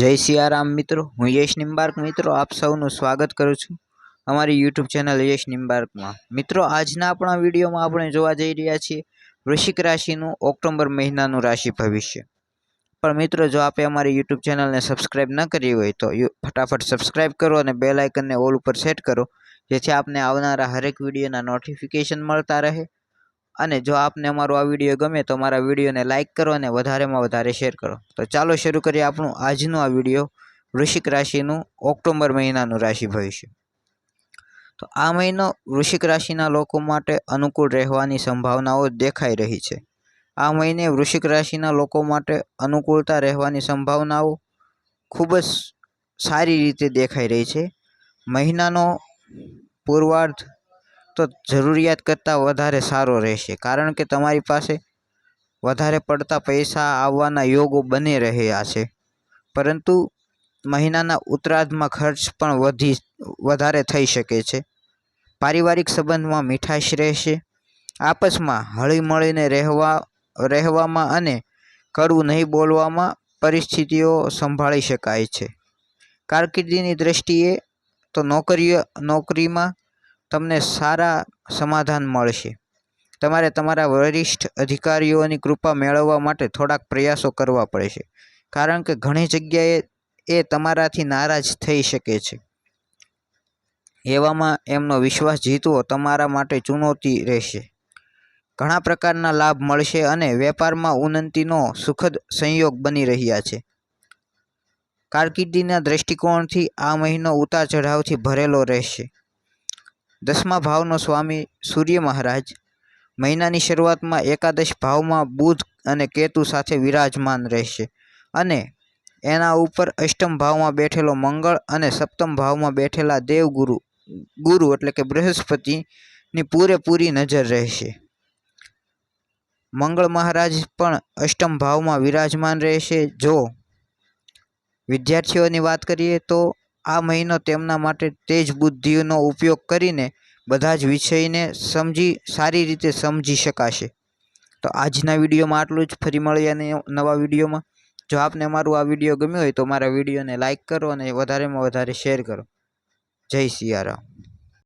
જય સિયારામ મિત્રો, હું યશ નિમ્બાર્ક મિત્રો, આપ સૌનું સ્વાગત કરું છું અમારી યુટ્યુબ ચેનલ યશ નિમ્બાર્કમાં મિત્રો, આજના આપણા વિડીયોમાં આપણે જોવા જઈ રહ્યા છીએ વૃશ્ચિક રાશિનું ઓક્ટોબર મહિનાનું રાશિ ભવિષ્ય. પણ મિત્રો, જો આપે અમારી યુટ્યુબ ચેનલને સબસ્ક્રાઇબ ન કરી હોય, તો ફટાફટ સબસ્ક્રાઇબ કરો અને બેલ આઇકનને ઓલ ઉપર સેટ કરો, જેથી આપને આવનારા હરેક વિડીયોના નોટિફિકેશન મળતા રહે. અને જો આપને અમારો આ વીડિયો ગમે તો અમારા વિડીયોને લાઇક કરો અને વધારેમાં વધારે શેર કરો. તો ચાલો શરૂ કરીએ આપણું આજનું આ વીડિયો, વૃશ્ચિક રાશિનું ઓક્ટોબર મહિનાનું રાશિ ભવિષ્ય. તો આ મહિનો વૃશ્ચિક રાશિના લોકો માટે અનુકૂળ રહેવાની સંભાવનાઓ દેખાઈ રહી છે. આ મહિને વૃશ્ચિક રાશિના લોકો માટે અનુકૂળતા રહેવાની સંભાવનાઓ ખૂબ જ સારી રીતે દેખાઈ રહી છે. મહિનાનો પૂર્વાર્ધ તો જરૂરિયાત કરતાં વધારે સારો રહેશે. કારણ કે તમારી પાસે વધારે પડતા પૈસા આવવાના યોગો બની રહ્યા છે. પરંતુ મહિનાના ઉત્તરાર્ધમાં ખર્ચ પણ વધી, વધારે થઈ શકે છે. પારિવારિક સંબંધમાં મીઠાશ રહેશે. આપસમાં હળીમળીને રહેવા, રહેવામાં અને કડવું નહીં બોલવામાં પરિસ્થિતિઓ સંભાળી શકાય છે. કારકિર્દીની દ્રષ્ટિએ તો નોકરીઓ, નોકરીમાં તમને સારા સમાધાન મળશે. તમારે તમારા વરિષ્ઠ અધિકારીઓની કૃપા મેળવવા માટે થોડાક પ્રયાસો કરવા પડશે. કારણ કે ઘણી જગ્યાએ એ તમારાથી નારાજ થઈ શકે છે. એવામાં એમનો વિશ્વાસ જીતવો તમારા માટે ચુનૌતી રહેશે. ઘણા પ્રકારના લાભ મળશે અને વેપારમાં ઉન્નતિનો સુખદ સંયોગ બની રહ્યા છે. કારકિર્દીના દૃષ્ટિકોણથી આ મહિનો ઉતાર ચઢાવથી ભરેલો રહેશે. દસમા ભાવનો સ્વામી સૂર્ય મહારાજ મહિનાની શરૂઆતમાં એકાદશ ભાવમાં બુધ અને કેતુ સાથે વિરાજમાન રહેશે અને એના ઉપર અષ્ટમ ભાવમાં બેઠેલો મંગળ અને સપ્તમ ભાવમાં બેઠેલા દેવગુરુ, ગુરુ એટલે કે બૃહસ્પતિની પૂરેપૂરી નજર રહેશે. મંગળ મહારાજ પણ અષ્ટમ ભાવમાં વિરાજમાન રહેશે. જો વિદ્યાર્થીઓની વાત કરીએ તો આ મહિનો તેમના માટે તેજ બુદ્ધિનો ઉપયોગ કરીને બધા જ વિષયને સમજી, સારી રીતે સમજી શકાશે. તો આજના વિડીયોમાં આટલું જ. ફરી મળીએ નવા વિડીયોમાં. જો આપને મારું આ વીડિયો ગમ્યો હોય તો મારા વિડીયોને લાઇક કરો અને વધારેમાં વધારે શેર કરો. જય સિયારામ.